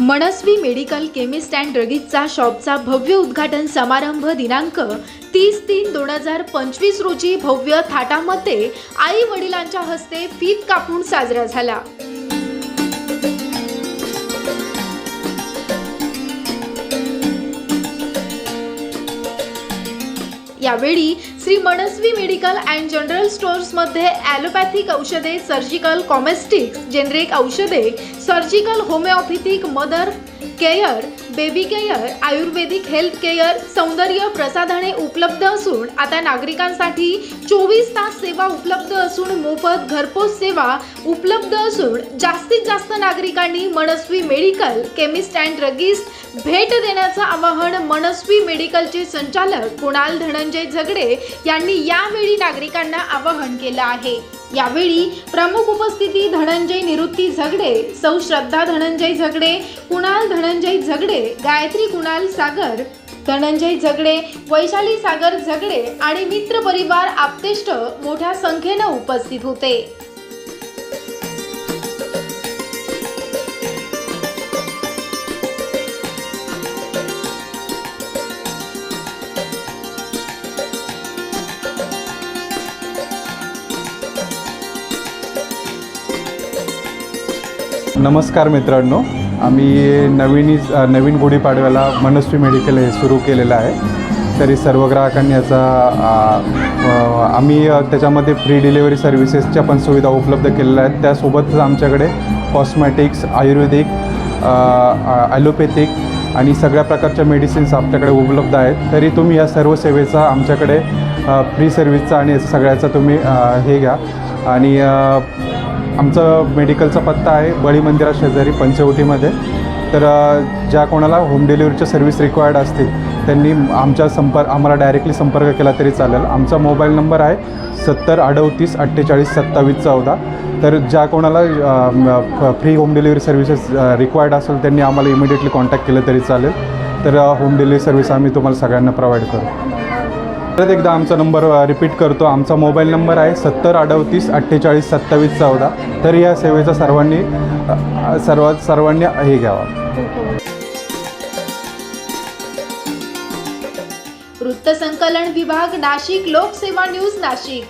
Manaswi medical chemist and ड्रगिजचा शॉपचा भव्य उद्घाटन समारंभ दिनांक तीस तीन दोन हजार पंचवीस रोजी भव्य थाटामध्ये आई वडिलांच्या हस्ते फीत कापून साजरा झाला. यावेळी Shri Manasvi medical and general स्टोअर्समध्ये allopathic औषधे सर्जिकल कॉमेस्टिक्स जेनरिक औषधे surgical homeopathic mother care baby care ayurvedic health care सौंदर्य प्रसाधने उपलब्ध असून आता नागरिकांसाठी चोवीस तास सेवा उपलब्ध असून मोफत घरपोच सेवा उपलब्ध असून जास्तीत जास्त नागरिकांनी Manasvi medical chemist and druggist भेट देण्याचं आवाहन मनस्वी मेडिकलचे संचालक कुणाल धनंजय झगडे यांनी यावेळी नागरिकांना आवाहन केलं आहे. यावेळी प्रमुख उपस्थिती धनंजय निवृत्ती झगडे सौ श्रद्धा धनंजय झगडे कुणाल धनंजय झगडे गायत्री कुणाल सागर धनंजय झगडे वैशाली सागर झगडे आणि मित्र परिवार आप्तेष्ट मोठ्या संख्येनं उपस्थित होते. नमस्कार मित्रांनो. आम्ही नवीन नवीन गुढीपाडव्याला मनस्वी मेडिकल हे सुरू केलेलं आहे. तरी सर्व ग्राहकांनी याचा आम्ही त्याच्यामध्ये फ्री डिलिव्हरी सर्व्हिसेसच्या पण सुविधा उपलब्ध केलेल्या आहेत. त्यासोबतच आमच्याकडे कॉस्मॅटिक्स आयुर्वेदिक ॲलोपॅथिक आणि सगळ्या प्रकारच्या मेडिसिन्स आपल्याकडे उपलब्ध आहेत. तरी तुम्ही या सर्व सेवेचा आमच्याकडे फ्री सर्व्हिसचा आणि सगळ्याचा तुम्ही हे घ्या. आणि आमचं मेडिकलचा पत्ता आहे बळी मंदिरा शेजारी पंचवटीमध्ये. तर ज्या कोणाला होम डिलिव्हरीच्या सर्व्हिस रिक्वायर्ड असतील त्यांनी आमच्या संपर्क आम्हाला डायरेक्टली संपर्क केला तरी चालेल. आमचा मोबाईल नंबर आहे सत्तर अडतीस अठ्ठेचाळीस सत्तावीस चौदा. तर ज्या कोणाला free home delivery services required असेल त्यांनी आम्हाला इमिडिएटली कॉन्टॅक्ट केलं तरी चालेल. तर होम डिलिव्हरी सर्व्हिस आम्ही तुम्हाला सगळ्यांना प्रोव्हाइड करू. परत एकदा आमचा नंबर रिपीट करतो. आमचा मोबाईल नंबर आहे सत्तर अडतीस अठ्ठेचाळीस सत्तावीस चौदा. तर या सेवेचा सर्वांनी सर्व सर्वांनी हे घ्यावा. वृत्तसंकलन विभाग नाशिक लोकसेवा न्यूज नाशिक.